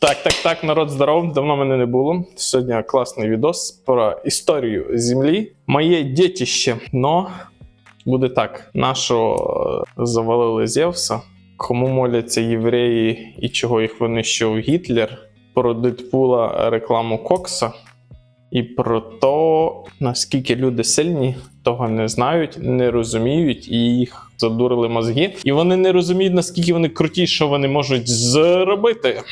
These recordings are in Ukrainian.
Так, так, так, народ здоров, давно мене не було. Сьогодні класний відос про історію землі. Моє дітище. Но буде так: нашого е, завалили Зевса. Кому моляться євреї і чого їх винищував Гітлер, про Дедпула рекламу Кокса. І про те, наскільки люди сильні, того не знають, не розуміють, і їх задурили мозги. І вони не розуміють, наскільки вони круті, що вони можуть зробити.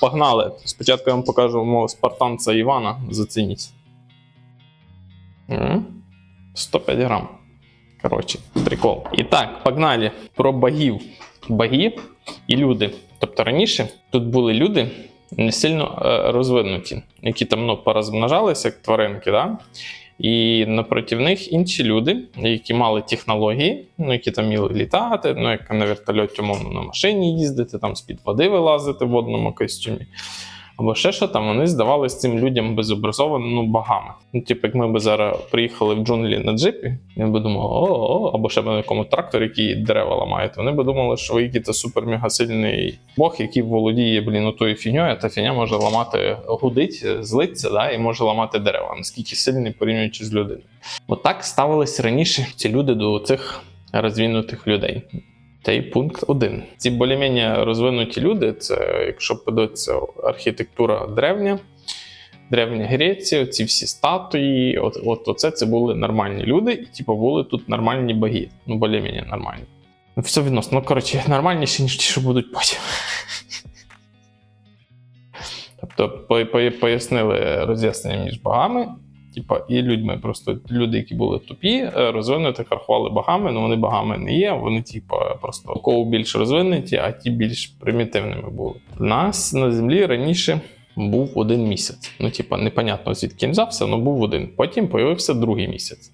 Погнали! Спочатку я вам покажу мого спартанця Івана. Зацініть. 105 грам. Коротше, прикол. І так, погнали про богів. Боги і люди. Тобто раніше тут були люди не сильно е, розвинуті, які там ну, порозмножалися, як тваринки, да? І напроти них інші люди, які мали технології, ну, які там вміли літати, ну, як на вертольоті, умовно, на машині їздити, там з-під води вилазити в водному костюмі. Або ще що там, вони здавалися цим людям безобразованими ну, богами. Ну, типу, як ми б зараз приїхали в джунглі на джипі, він би думав, о, або ще б на якому тракторі, який дерева ламають, вони б думали, що ви якийсь супер мегасильний бог, який володіє, блін, отою фіньою, та фіня може ламати, гудить, злиться, да, і може ламати дерева, наскільки сильний порівнюючи з людиною. Отак ставились раніше ці люди до цих розвинутих людей. Цей пункт один. Ці більш-менш розвинуті люди, це, якщо подивитися, архітектура древня, древня Греція, ці всі статуї, от, от оце це були нормальні люди, і типу були тут нормальні боги. Ну, більш-менш нормальні. Ну, все відносно, ну коротше, нормальніші, ніж ті, що будуть потім. Тобто по- по- пояснили роз'яснення між богами. Типа, і людьми. Просто люди, які були тупі, е, розвинутих рахували богами, але вони богами не є. Вони, типа, просто кого більш розвинуті, а ті більш примітивними були. У нас на землі раніше був один місяць. Ну, типа, непонятно звідки він взявся, але був один. Потім появився другий місяць.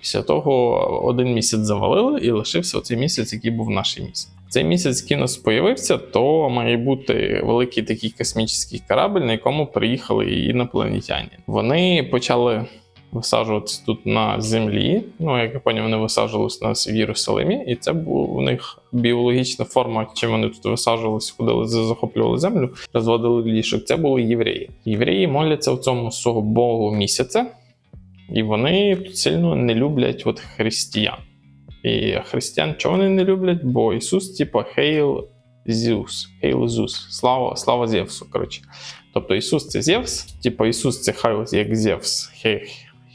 Після того один місяць завалили і лишився оцей місяць, який був наш місяць. Цей місяць, у появився, то має бути великий такий космічний корабль, на якому приїхали інопланетяни. Вони почали висаджуватися тут на землі. Ну, як я поняв, вони висаджувалися у нас в Єрусалимі, і це був у них біологічна форма, чим вони тут висаджувалися, ходили, захоплювали землю, розводили ліжок. Це були євреї. Євреї моляться в цьому свого Богу місяця, і вони тут сильно не люблять от християн. І християн чого вони не люблять? Бо Ісус, типа, Хейл Зеус, Хейл Зус, слава, слава Зевсу. Коротше. Тобто Ісус це Зевс, типа Ісус це Хайл як Зевс. Хей,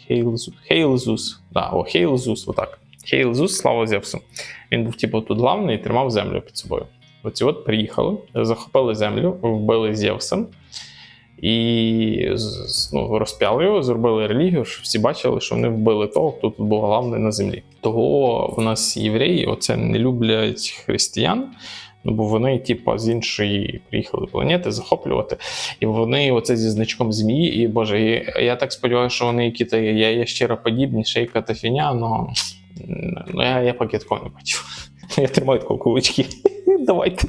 Хейл, Зу- Хейл Зус. Хейл Зус, отак. Хейл Зус, слава Зевсу. Він був, типу, тут главний і тримав землю під собою. Оці от приїхали, захопили землю, вбили Зевса. І ну, розп'яли його, зробили релігію, щоб всі бачили, що вони вбили того, хто тут був головний на землі. Того в нас євреї оце не люблять християн, ну бо вони, типу, з іншої приїхали планети захоплювати. І вони оце зі значком змії. І Боже, і я так сподіваюся, що вони які-то є ящероподібні, шейка та фіня, но ну, я, я поки такого не бачив. Я тримаю таку кулички. Давайте.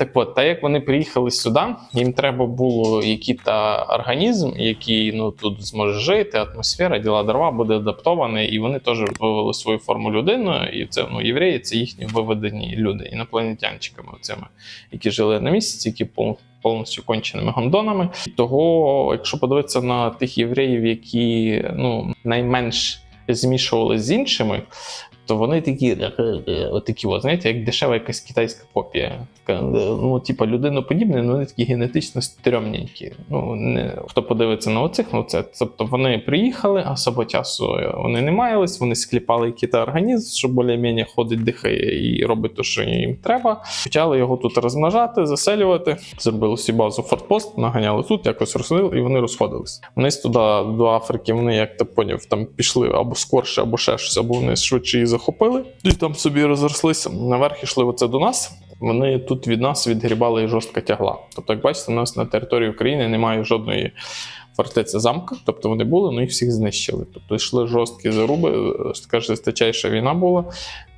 Так от, та як вони приїхали сюди, їм треба було який-то організм, який ну тут зможе жити, атмосфера, діла дрова буде адаптований, і вони теж вивели свою форму людину. І це ну євреї, це їхні виведені люди, інопланетянчиками, оцими, які жили на місяці, які пов- повністю конченими гондонами. Того, якщо подивитися на тих євреїв, які ну найменш змішували з іншими, то вони такі, такі от, знаєте, як дешева якась китайська копія. Така, ну, типа, людиноподібні, але вони такі генетично стрьомненькі. Ну, не, хто подивиться на оцих, ну це. Тобто вони приїхали, а особо часу вони не маялись, вони скліпали якийсь організм, що більш-менш ходить, дихає і робить те, що їм треба. Почали його тут розмножати, заселювати. Зробили собі базу фортпост, наганяли тут, якось росли, і вони розходились. Вниз туди до Африки, вони, як ти поняв, там пішли або скорше, або ще щось, або вони швидше її захопили, і там собі розрослися. Наверх йшли оце до нас. Вони тут від нас відгрібали і жорстка тягла. Тобто, як бачите, у нас на території України немає жодної фортеці замка. Тобто вони були, ну їх всіх знищили. Тобто йшли жорсткі заруби, е, така жесточайша війна була.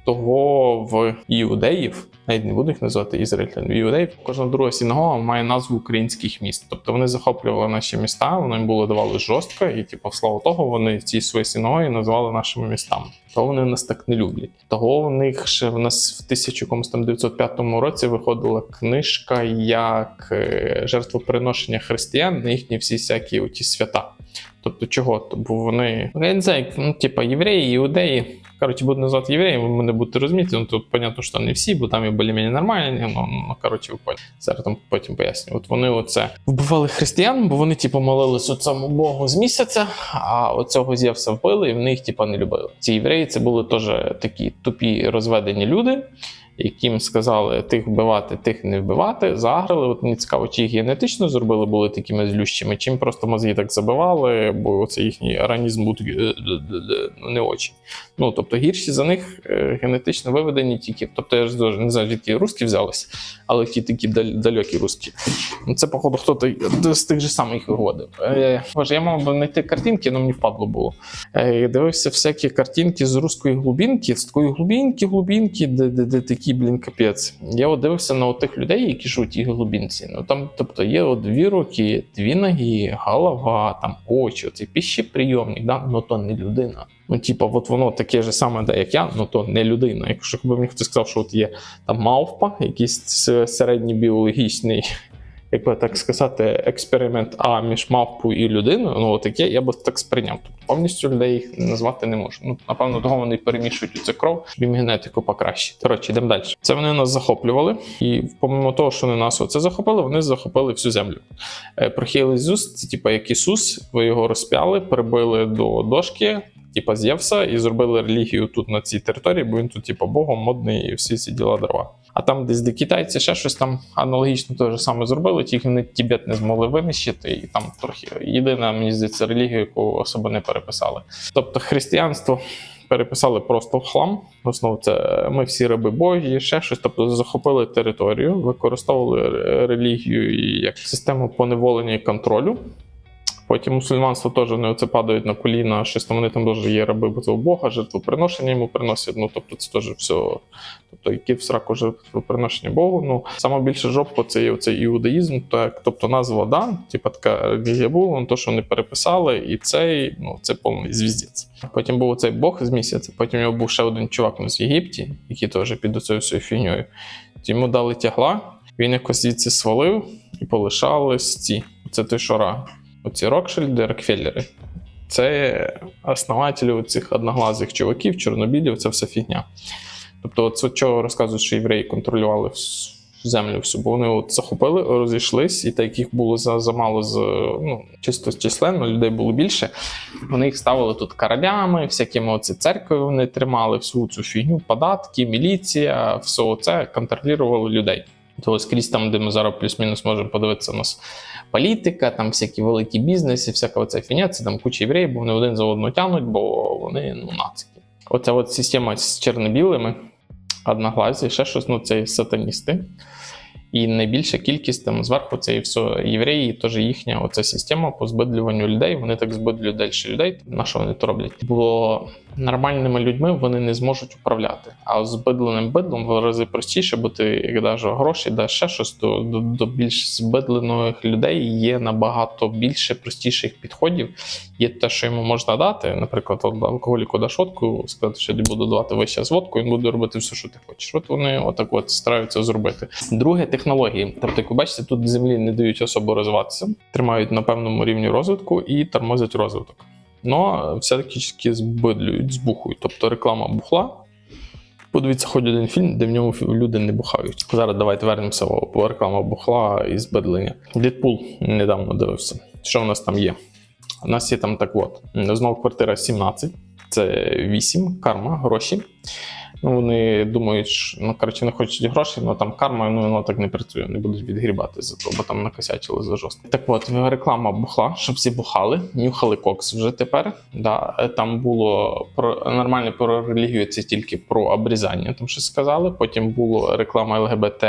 Того в іудеїв, навіть не буду їх називати ізраїльтян, в іудеїв кожна друга синагога має назву українських міст. Тобто вони захоплювали наші міста, вони їм було давали жорстко, і типу, в славу того, вони ці свої синагоги називали нашими містами. Того вони нас так не люблять. Того в них ще в нас в 1905 році виходила книжка як е, жертвоприношення християн на їхні всі всякі оті свята. Тобто чого? То- Бо вони, не знаю, ну, типа євреї, іудеї. Коротше, буду називати євреєм, ви мене будете розуміти. Ну тут понятно, що не всі, бо там і більш-менш нормальні. Ну, ну коротше, ви поняли. Зараз там потім поясню. От вони оце вбивали християн, бо вони, типу, молились цьому Богу з місяця, а оцього Зевса вбили, і в них, типу, не любили. Ці євреї це були теж такі тупі розведені люди. Яким сказали тих вбивати, тих не вбивати, заграли. От мені цікаво, чи їх генетично зробили, були такими злющими, чим просто мозги так забивали, бо це їхній організм був «Е, де, де, де», ну, не очень. Ну тобто гірші за них е, генетично виведені тільки. Тобто я ж не знаю, звідки русські взялись, але ті такі далекі русські. Ну, Це, походу, хто-то з тих же самих виводив. Е, Боже, я мав би знайти картинки, але мені впадло було. Е, Дивився всякі картинки з руської глубинки, з такої глубинки, глубинки, де такі, блін, капець. Я от дивився на тих людей, які живуть у тій. Ну там, тобто, є от дві руки, дві ноги, голова, там очі, оцей піщеприйомник, да? ну то не людина. Ну, типа, от воно таке ж саме, да, як я, ну то не людина. Якщо б мені хтось сказав, що от є там мавпа, якийсь середньобіологічний. Як би так сказати, експеримент А між мавпою і людиною, ну таке, я би так сприйняв. Тобто повністю людей їх назвати не можу. Ну, напевно, того вони перемішують цю кров, їм генетику покращити. Коротше, йдемо далі. Це вони нас захоплювали, і помимо того, що вони нас оце захопили, вони захопили всю землю. Е, Прохіл Ісус, це типа як Ісус, ви його розп'яли, прибили до дошки. Типа з і зробили релігію тут на цій території, бо він тут, типа, богом модний і всі ці діла дрова. А там десь де китайці ще щось там аналогічно те ж саме зробили, тільки вони Тібет не змогли винищити, і там трохи єдина, мені здається, релігія, яку особо не переписали. Тобто християнство переписали просто в хлам. В основному це ми всі раби Божі, ще щось. Тобто захопили територію, використовували релігію як систему поневолення і контролю. Потім мусульманство теж вони оце падають на коліна, щось там вони там теж є раби цього Бога, жертвоприношення йому приносять. Ну тобто це теж все. Тобто, які в сраку жертвоприношення Богу. Ну саме більше жопко це є оцей іудаїзм, так, тобто назва да, типа така релігія була, ну, то, що вони переписали, і цей, ну це повний звіздець. Потім був цей Бог з місяця, потім його був ще один чувак у нас в Єгипті, який теж під всією фігньою. Йому дали тягла, він якось звідси свалив і полишались ці. Це той шора. Оці Рокшильди, Рокфеллери. Це основателі цих одноглазих чуваків, чорнобілів, це все фігня. Тобто, це чого розказують, що євреї контролювали землю всю, бо вони от захопили, розійшлись, і так як їх було замало з ну, чисто численно, людей було більше. Вони їх ставили тут королями, всякими оці церкви вони тримали, всю цю фігню, податки, міліція, все це контролювали людей. То скрізь там, де ми зараз плюс-мінус можемо подивитися нас політика, там всякі великі бізнеси, всяка оця фіня, це там куча євреїв, бо вони один за одного тягнуть, бо вони ну, нацики. Оця от система з чорно-білими, одноглазі, ще щось, ну це сатаністи. І найбільша кількість там зверху це і все євреї, теж їхня оця система по збидлюванню людей. Вони так збидлюють далі людей. На що вони то роблять? Бо нормальними людьми вони не зможуть управляти. А з збидленим бидлом в рази простіше, бо ти як даш гроші, даш ще щось, то до, до більш збидлених людей є набагато більше простіших підходів. Є те, що йому можна дати. Наприклад, алкоголіку даш водку, сказати, що я буду давати вище з водку, він буде робити все, що ти хочеш. От вони отак от стараються зробити. Друге технології. Тобто, як ви бачите, тут землі не дають особо розвиватися, тримають на певному рівні розвитку і тормозять розвиток. Но все-таки збидлюють, збухують. Тобто реклама бухла. Подивіться, хоч один фільм, де в ньому люди не бухають. Зараз давайте вернемося по реклама бухла і збедлення. Дедпул недавно дивився. Що в нас там є? У нас є там так от. Знову квартира 17, це 8, карма, гроші. Ну, вони думають, що ну, коротше, не хочуть грошей, але там карма, ну воно так не працює, не будуть відгрібати за то, бо там накосячили за жорстко. Так от, реклама бухла, щоб всі бухали, нюхали кокс вже тепер. Да. е, Там було про нормально про релігію, це тільки про обрізання, там щось сказали. Потім було реклама ЛГБТ,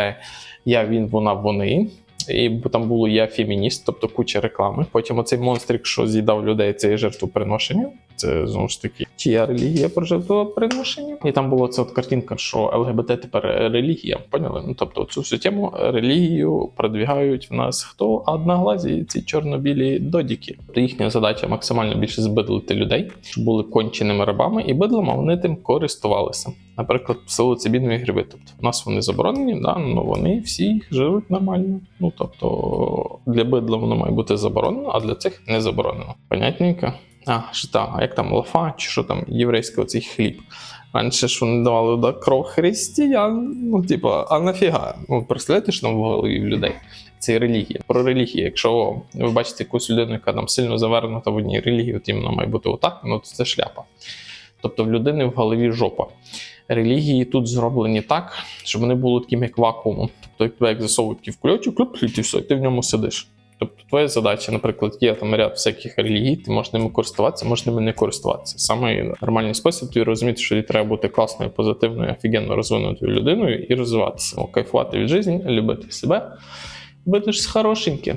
я, він, вона, вони. І там було я фемініст, тобто куча реклами. Потім оцей монстрик, що з'їдав людей, це жертвоприношення. Це знову ж таки, чия релігія про жертвоприношення. І там була ця от картинка, що ЛГБТ тепер релігія. Поняли? Ну тобто цю всю тему релігію продвігають в нас хто одноглазі, ці чорно-білі додіки. Їхня задача максимально більше збидлити людей, щоб були конченими рабами, і бидлом, а вони тим користувалися. Наприклад, псилоцибінові гриби. Тобто в нас вони заборонені, да, ну вони всі живуть нормально. Ну тобто для бидла воно має бути заборонено, а для цих не заборонено. Понятненько? А, там, а як там лафа, чи що там, єврейський оцей хліб. Раніше ж вони давали да, кров християн. Ну, типу, а нафіга? Ну, представляєте, що там в голові в людей? Це релігія. Про релігію. Якщо ви бачите якусь людину, яка там сильно завернута в одній релігії, от іменно має бути отак, ну то це шляпа. Тобто в людини в голові жопа. Релігії тут зроблені так, щоб вони були такими як вакуумом. Тобто, як тебе як засовують в кульочок, і все, і ти в ньому сидиш. Тобто, твоя задача, наприклад, є там ряд всяких релігій, ти можеш ними користуватися, можеш ними не користуватися. Саме нормальний спосіб тобі розуміти, що тобі треба бути класною, позитивною, офігенно розвинутою людиною і розвиватися, кайфувати від життя, любити себе, бути ж хорошеньке.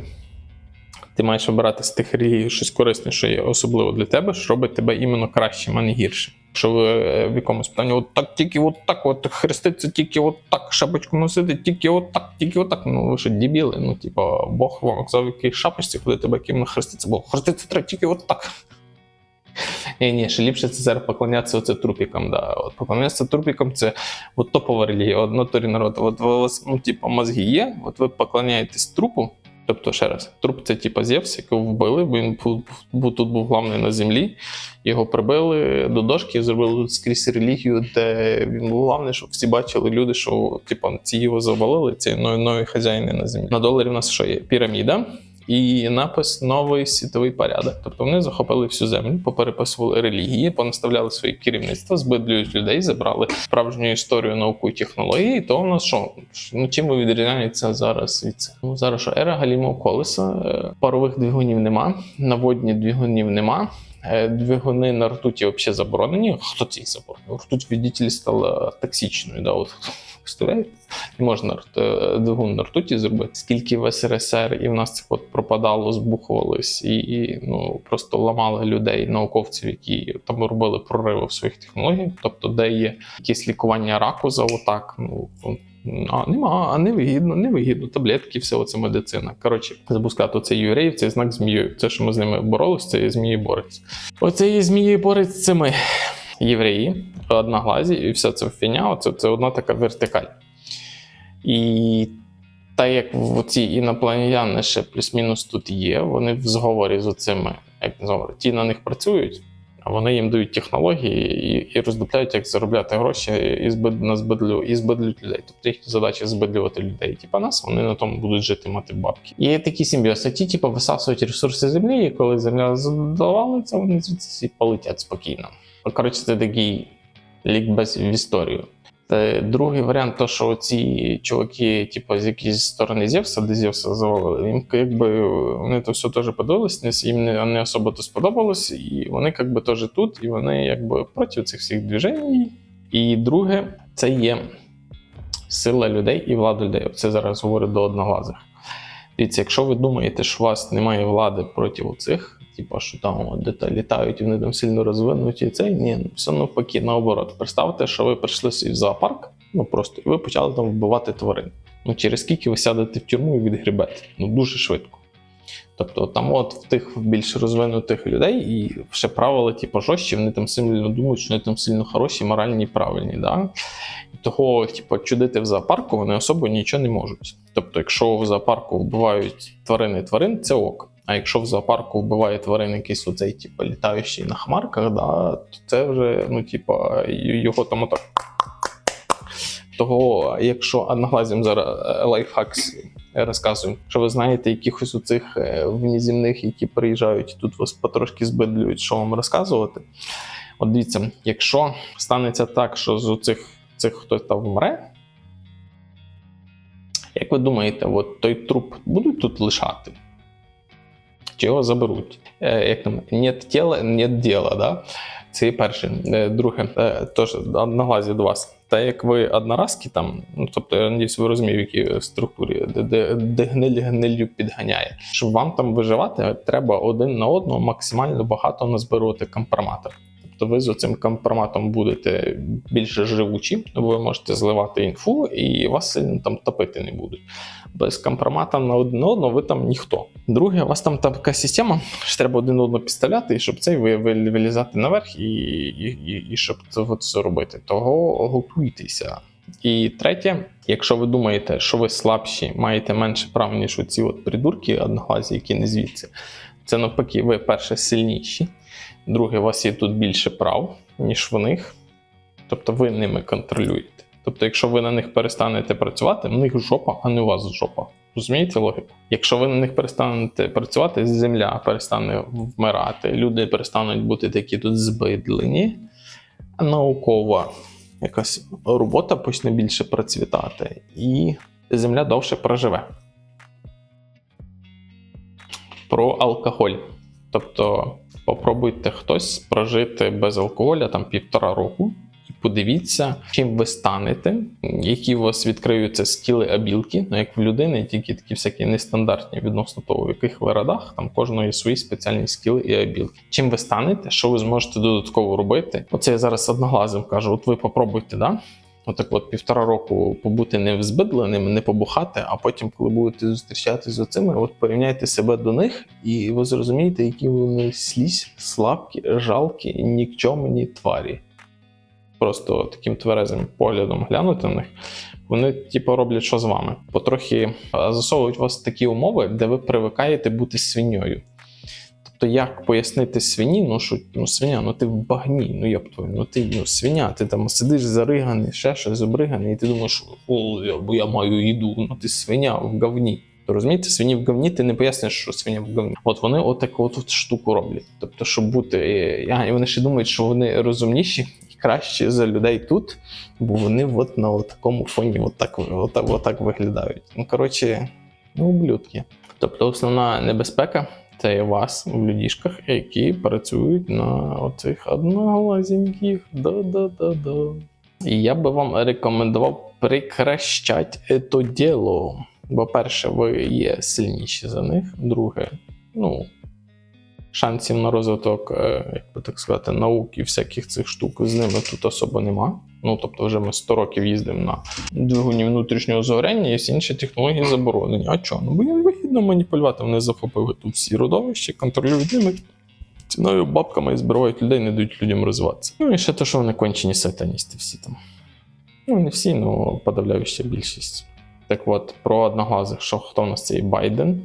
Ти маєш обирати з тих релігій щось корисне, що є особливо для тебе, що робить тебе іменно кращим, а не гіршим. Якщо ви е, в якомусь питанні, от так, тільки от так, от хреститься, тільки от так, шапочку носити, тільки от так, тільки от так. Ну ви що, дебіли? Ну, типа, Бог вам казав, який шапочці, коли тебе ким хреститься, бо хреститься треба тільки от так. Ні, ні, ще ліпше це зараз поклонятися оце трупікам. Да. От поклонятися трупікам це от топова релігія, одноторі народ. От у вас, ну, типу, мозги є, от ви поклоняєтесь трупу. Тобто, ще раз, труп це типа Зевс, якого вбили, бо він був, тут був главний на землі. Його прибили до дошки, зробили тут скрізь релігію, де він був главний, щоб всі бачили люди, що типа ці його завалили, ці нові, нові хазяїни на землі. На доларі в нас що є? Піраміда. І напис новий світовий порядок. Тобто вони захопили всю землю, попереписували релігії, понаставляли свої керівництва, збидлюють людей, забрали справжню історію, науку і технології. То у нас що? Ну чим ви відрізняється зараз від це? Ну зараз що ера галімого колеса, е, парових двигунів нема, наводні двигунів нема. Е, Двигуни на ртуті взагалі заборонені. Хто ці заборонив? Ртуть відділі стала токсичною. Да? От, Не можна е, двигун на ртуті зробити. Скільки в СРСР і в нас це от пропадало, збухувались, і, і ну просто ламали людей, науковців, які там робили прориви в своїх технологіях. Тобто, де є якесь лікування раку за отак. Ну а нема, а невигідно, невигідно. Таблетки, все це медицина. Коротше, запускати оцей юреїв, цей знак змією. Це, що ми з ними боролись, це змії борець. Оцей змії борець це ми, євреї, одноглазі, і вся ця фіня, оце, це одна така вертикаль. І так як ці інопланетяни ще плюс-мінус тут є, вони в зговорі з оцими, як зговори, ті на них працюють, а вони їм дають технології і, і роздупляють, як заробляти гроші і збид, на збидлю, і збидлюють людей. Тобто їхня задача збидлювати людей. Типа нас, вони на тому будуть жити, мати бабки. І такі симбіози, ті, типу, висасують ресурси землі, і коли земля завалиться, вони звідси всі полетять спокійно. Коротше, це такий лікбез в історію. Та другий варіант, то що ці чуваки, типу, з якоїсь сторони Зевса, де Зевса завалили, їм якби вони то все теж подивились, їм не, не особо то сподобалось, і вони якби теж тут, і вони якби проти цих всіх движень. І друге, це є сила людей і влада людей. Це зараз говорю до одноглазих. Дивіться, якщо ви думаєте, що у вас немає влади проти цих, типу, що там де літають, і вони там сильно розвинуті, це ні, все навпаки, наоборот. Представте, що ви прийшли в зоопарк, ну просто і ви почали там вбивати тварин. Ну через скільки ви сядете в тюрму і відгрібете? Ну дуже швидко. Тобто там от в тих більш розвинутих людей і ще правила, типу, жорстчі, вони там сильно думають, що вони там сильно хороші, моральні і правильні. Да? Того, типу, чудити в зоопарку вони особо нічого не можуть. Тобто, якщо в зоопарку вбивають тварини тварин, це ок. А якщо в зоопарку вбиває тварин якийсь оцей, типу, літаючий на хмарках, да, то це вже, ну, типу, його там отак. Того, якщо одноглазим зараз е, лайфхакс розказуємо, що ви знаєте якихось у цих внеземних, які приїжджають, тут вас потрошки збидлюють, що вам розказувати. От дивіться, якщо станеться так, що з цих, цих хтось там вмре, як ви думаєте, от той труп будуть тут лишати? Чи його заберуть? Е, як там, нет тіла, нет діла, да? Це перше. Е, Друге, е, тож одноглазі до вас. Та як ви одноразки там, ну тобто я надіюсь, ви розумієте, в якій структурі, де, де, де гниль гнилю підганяє. Щоб вам там виживати, треба один на одного максимально багато назбирувати компроматів. Тобто ви з цим компроматом будете більше живучі, ви можете зливати інфу, і вас сильно там топити не будуть. Без компромата на один одного ви там ніхто. Друге, у вас там така система, що треба один одного підставляти, і щоб цей ви ви- вилізати наверх і, і, і, і щоб це все робити. Того готуйтеся. І третє, якщо ви думаєте, що ви слабші, маєте менше прав, ніж оці от придурки одноглазі, які не звідси, це навпаки, ви перше сильніші. Друге, у вас є тут більше прав, ніж в них. Тобто ви ними контролюєте. Тобто, якщо ви на них перестанете працювати, в них жопа, а не у вас жопа. Розумієте логіку? Якщо ви на них перестанете працювати, земля перестане вмирати, люди перестануть бути такі тут збидлені, наукова якась робота почне більше процвітати, і земля довше проживе. Про алкоголь. Тобто, попробуйте хтось прожити без алкоголя там півтора року. Подивіться, чим ви станете, які у вас відкриються скіли абілки, ну як в людини, тільки такі всякі нестандартні відносно того, в яких ви радах, там кожного є свої спеціальні скіли і абілки. Чим ви станете, що ви зможете додатково робити? Оце я зараз одноглазим кажу: от ви попробуйте, да? Отак от півтора року побути не взбидленим, не побухати, а потім, коли будете зустрічатися з оцими, от порівняйте себе до них, і ви зрозумієте, які вони слізь, слабкі, жалкі, нікчемні тварі. Просто таким тверезим поглядом глянути на них, вони типу роблять що з вами. Потрохи а, засовують вас в такі умови, де ви привикаєте бути свиньою. Тобто, як пояснити свині, ну що ну свиня, ну ти в багні, ну йоп твою, ну ти ну, свиня, ти там сидиш зариганий, ще щось обриганий, і ти думаєш, о, я, бо я маю їду, ну ти свиня в говні. То розумієте, свині в говні, ти не поясниш, що свиня в говні. От вони отаку от, штуку роблять. Тобто, щоб бути. е, І вони ще думають, що вони розумніші і кращі за людей тут, бо вони от на такому фоні от так, от, так- от так виглядають. Ну, коротше, ну, ублюдки. Тобто, основна небезпека це є вас в людішках, які працюють на оцих одноглазеньких. Да-да-да-да. І я би вам рекомендував прекращати це діло. Бо перше, ви є сильніші за них. Друге, ну, шансів на розвиток, е, як би так сказати, наук і всяких цих штук з ними тут особо нема. Ну, тобто, вже ми 100 років їздимо на двигуні внутрішнього згоряння, і всі інші технології заборонені. А чого? Ну, бо їм вигідно маніпулювати. Вони захопили тут всі родовища, контролюють ними. Ціною бабками і збивають людей, не дають людям розвиватися. Ну і ще те, що вони кончені сатаністи всі там. Ну, не всі, ну подавляюча більшість. Так от, про одноглазих, що хто в нас цей Байден,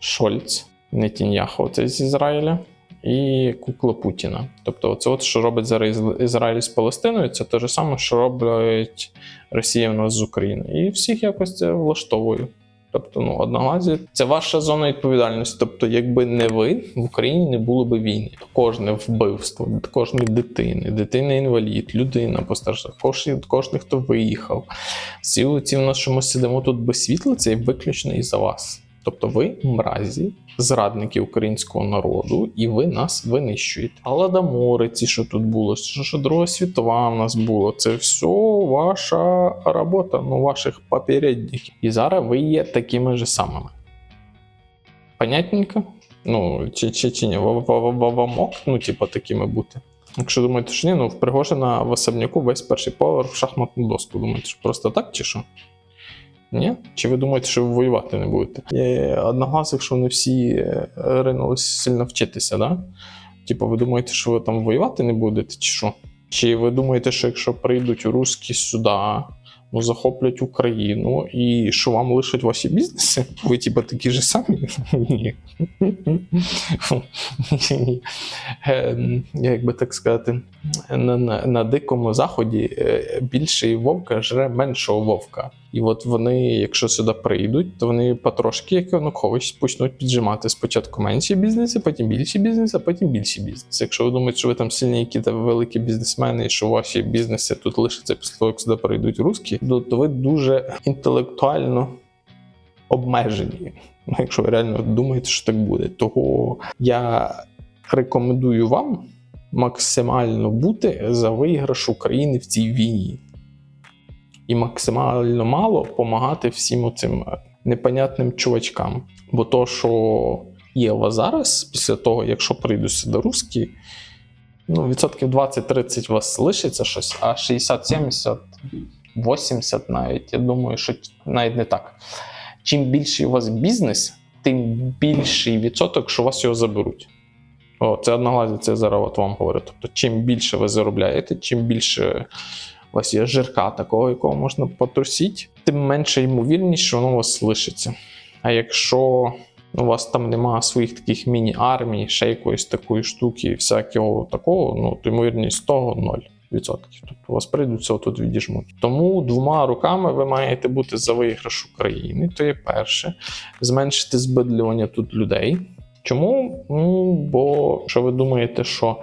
Шольц, Нетіньяхо, це з Ізраїля, і кукла Путіна. Тобто, це от, що робить зараз Ізраїль з Палестиною, це те ж саме, що роблять Росія в нас з України. І всіх якось це влаштовує. Тобто, ну, одноглазі це ваша зона відповідальності. Тобто, якби не ви, в Україні не було би війни. Кожне вбивство, кожної дитини, дитина інвалід, людина постарша, кожен, кожен, хто виїхав. Всі ці в нас, що ми сидимо тут без світла, це виключно із за вас. Тобто ви мразі, зрадники українського народу, і ви нас винищуєте. Голодомори, ці, що тут було, що, що Друга світова в нас було, це все ваша робота, ну ваших попередників. І зараз ви є такими ж самими. Понятненько? Ну, чи, чи, чи ні, Ва- ва- ва- ва- вам ок, ну, типу, такими бути. Якщо думаєте, що ні, ну в Пригожина в особняку весь перший поверх в шахматну доску. Думаєте, що просто так чи що? Ні? Чи ви думаєте, що ви воювати не будете? Є одногласих, що вони всі е, ринулись сильно вчитися, да? Типу, ви думаєте, що ви там воювати не будете, чи що? Чи ви думаєте, що якщо прийдуть русські сюди, ну, захоплять Україну і що вам лишать ваші бізнеси? Ви, типу, такі ж самі? Ні. Ем, Як би так сказати, на дикому заході е, більший вовка жре меншого вовка. І от вони, якщо сюди прийдуть, то вони потрошки, як Янукович, почнуть піджимати спочатку менші бізнеси, потім більші бізнеси, а потім більші бізнеси. Якщо ви думаєте, що ви там сильні які великі бізнесмени, і що ваші бізнеси тут лишаться після того, як сюди прийдуть русські, то, то ви дуже інтелектуально обмежені. Ну, Якщо ви реально думаєте, що так буде, того я рекомендую вам максимально бути за виграш України в цій війні. і максимально мало допомагати всім цим непонятним чувачкам. Бо то, що є у вас зараз, після того, якщо прийдуть сюди русські, ну, відсотків 20-30 у вас лишиться щось, а 60-70, 80 навіть, я думаю, що навіть не так. Чим більший у вас бізнес, тим більший відсоток, що у вас його заберуть. О, це одноглазі, це я зараз от вам говорю. Тобто, чим більше ви заробляєте, чим більше у вас є жирка такого, якого можна потрусити, тим менше ймовірність, що воно у вас лишиться. А якщо у вас там немає своїх таких міні-армій, ще якоїсь такої штуки, всякого такого, ну то ймовірність того 0%. Тобто вас прийдуть все тут відіжмуть. Тому двома руками ви маєте бути за виграш України. То є перше, зменшити збидлювання тут людей. Чому? Ну, бо що ви думаєте, що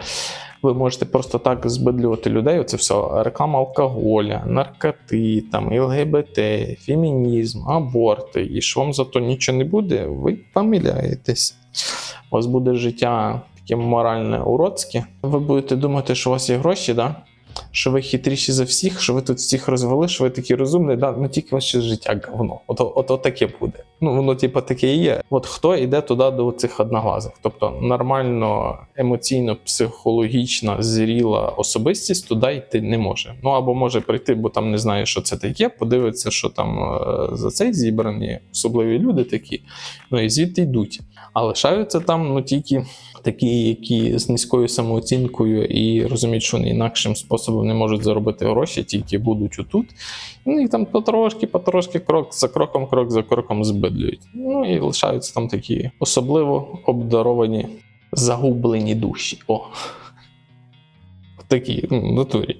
ви можете просто так збидлювати людей? Оце все реклама алкоголя, наркоти, там, ЛГБТ, фемінізм, аборти, і що вам за то нічого не буде, ви помиляєтесь. У вас буде життя таке моральне уродське. Ви будете думати, що у вас є гроші, да? Що ви хитріші за всіх, що ви тут всіх розвели, що ви такі розумні, да? ну тільки ваше життя говно. От, от, от таке буде. Ну, воно, типу, таке і є. От хто йде туди до цих одноглазих? Тобто нормально, емоційно, психологічно зріла особистість туди йти не може. Ну або може прийти, бо там не знає, що це таке, подивиться, що там е, за цей зібрані особливі люди такі, ну і звідти йдуть. А лишаються там ну тільки такі, які з низькою самооцінкою і розуміють, що інакшим способом не можуть заробити гроші, тільки будуть отут. Ну і там потрошки, потрошки, крок за кроком, крок за кроком збидлюють. Ну і лишаються там такі особливо обдаровані, загублені душі. О. Такі, ну, натурі.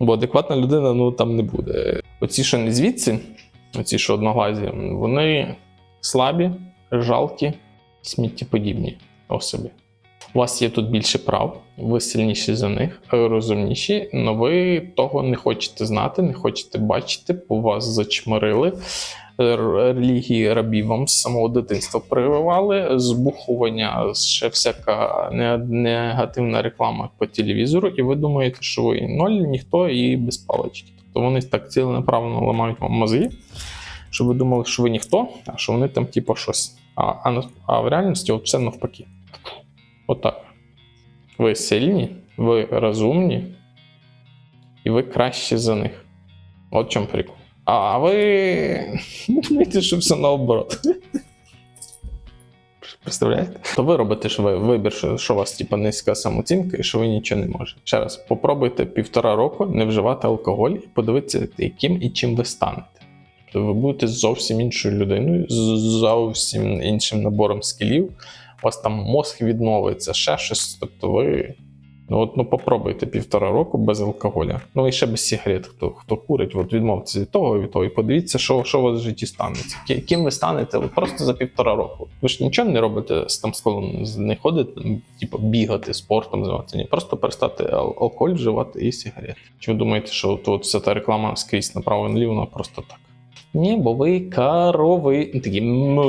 Бо адекватна людина ну там не буде. Оці, що не звідси, оці, що одноглазі, вони слабі, жалкі, сміттєподібні особи. У вас є тут більше прав, ви сильніші за них, розумніші, але ви того не хочете знати, не хочете бачити, бо вас зачмирили. Релігії рабів вам з самого дитинства прививали, збухування, ще всяка негативна реклама по телевізору, і ви думаєте, що ви ноль, ніхто і без палички. Тобто вони так ціленаправно ламають вам мозги, щоб ви думали, що ви ніхто, а що вони там, типу, щось. А, а, а в реальності от все навпаки. Отак. Ви сильні, ви розумні, і ви кращі за них. От в чому прикол. А ви думаєте, що все наоборот. Представляєте? То ви робите що ви вибір, що, у вас типу, низька самооцінка і що ви нічого не можете. Ще раз, попробуйте півтора року не вживати алкоголь і подивитися, яким і чим ви станете. Тобто ви будете зовсім іншою людиною, з зовсім іншим набором скілів. У вас там мозг відновиться, ще щось. Тобто ви. Ну от ну попробуйте півтора року без алкоголя. Ну і ще без сигарет. Хто хто курить, от відмовтеся від того від того. І подивіться, що, що у вас в житті станеться. Ки- Ким ви станете от просто за півтора року. Ви ж нічого не робите там сколом, не ходите, типу, бігати, спортом займатися. Ні, просто перестати ал- алкоголь вживати і сигарети. Чи ви думаєте, що от, от вся та реклама скрізь направо і наліво, вона просто так? Ні, бо ви корови. Такі. му.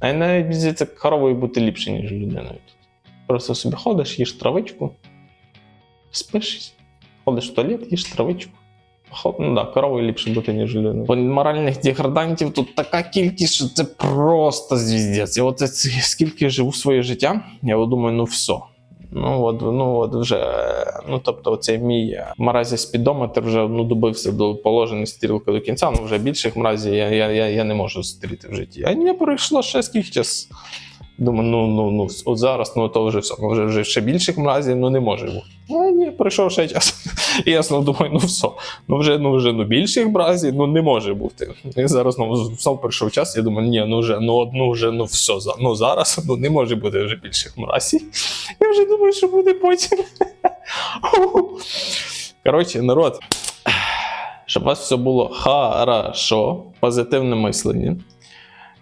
А навіть мені здається, коровою бути ліпше, ніж людиною. Просто собі ходиш, їш травичку, спиш, ходиш в туалет, їш травичку. Ну да, коровою ліпше бути, ніж людиною. Бо моральних деградантів тут така кількість, що це просто звіздець. І от скільки живу своє життя, я думаю, ну все. Ну от, ну от вже, ну тобто, оцей мій мразі спідометр вже ну, добився до положеної стрілки до кінця. Ну вже більших мразі я, я, я, я не можу зустріти в житті. А не пройшло ще скільки час. Думаю, ну ну ну от зараз, ну то вже все. Ну вже, вже ще більших мразів ну не може бути. А ні, пройшов ще час. І я знову думаю, ну все. Ну вже ну вже ну більших мразів ну не може бути. І зараз знову знов прийшов час. Я думаю, ні, ну вже ну одну вже ну все ну зараз ну не може бути вже більших мразів. Я вже думаю, що буде потім. Коротше, народ, щоб у вас все було хорошо, позитивне мислення.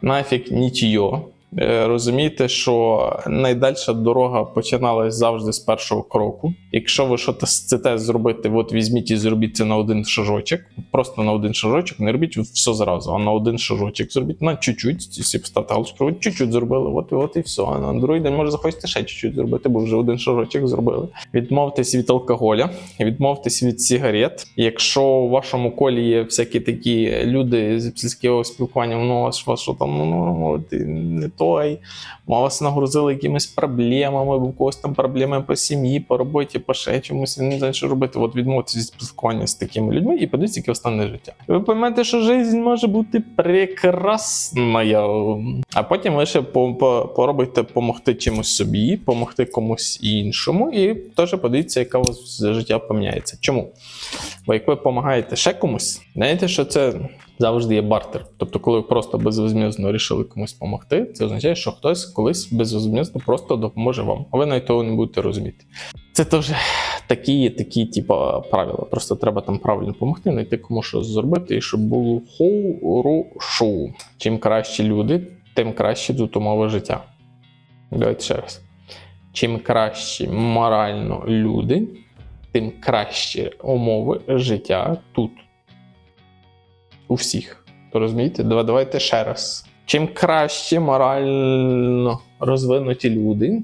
Нафіг нічого. Е, Розумійте, що найдальша дорога починалась завжди з першого кроку. Якщо ви щось chcете зробити, от візьміть і зробіть це на один шажочок. Просто на один шажочок, не робіть все зразу, а на один шажочок зробіть на чуть-чуть. Всі поставте галочку, от чуть-чуть зробили, от, от і все. А на другий день може захочете ще чуть-чуть зробити, бо вже один шажочок зробили. Відмовтесь від алкоголя, відмовтесь від сигарет. Якщо у вашому колі є всякі такі люди з сільського спілкування, ну а що, там, ну ти не той, вас нагрузили якимись проблемами, бо у когось там проблеми по сім'ї, по роботі, по ще чомусь, не знаю, що робити. От відмовитися від спілкування з такими людьми і подивіться, яке останнє життя. Ви поймете, що життя може бути прекрасною. А потім ви ще по- по- чимось собі, допомогти комусь іншому, і теж подивіться, яка у вас життя поміняється. Чому? Бо як ви допомагаєте ще комусь, знаєте, що це завжди є бартер. Тобто, коли ви просто безвозмізно вирішили комусь допомогти, це означає, що хтось колись безвозмізно просто допоможе вам, а ви навіть того не будете розуміти. Це теж такі, такі, типу, правила. Просто треба там правильно допомогти, знайти кому що зробити, і щоб було хорошо. Чим кращі люди, тим краще тут умови життя. Давайте ще раз. Чим кращі морально люди, тим кращі умови життя тут. У всіх. То розумієте? Давайте ще раз. Чим краще морально розвинуті люди,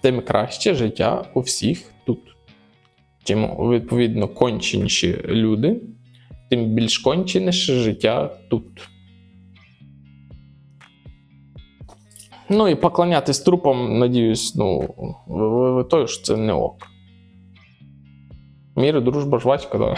тим краще життя у всіх тут. Чим, відповідно, конченіші люди, тим більш конченіше життя тут. Ну і поклонятись трупам, надіюсь, ну, ви, ви, ви той, що це не ок. Мір, дружба, жвачка, да.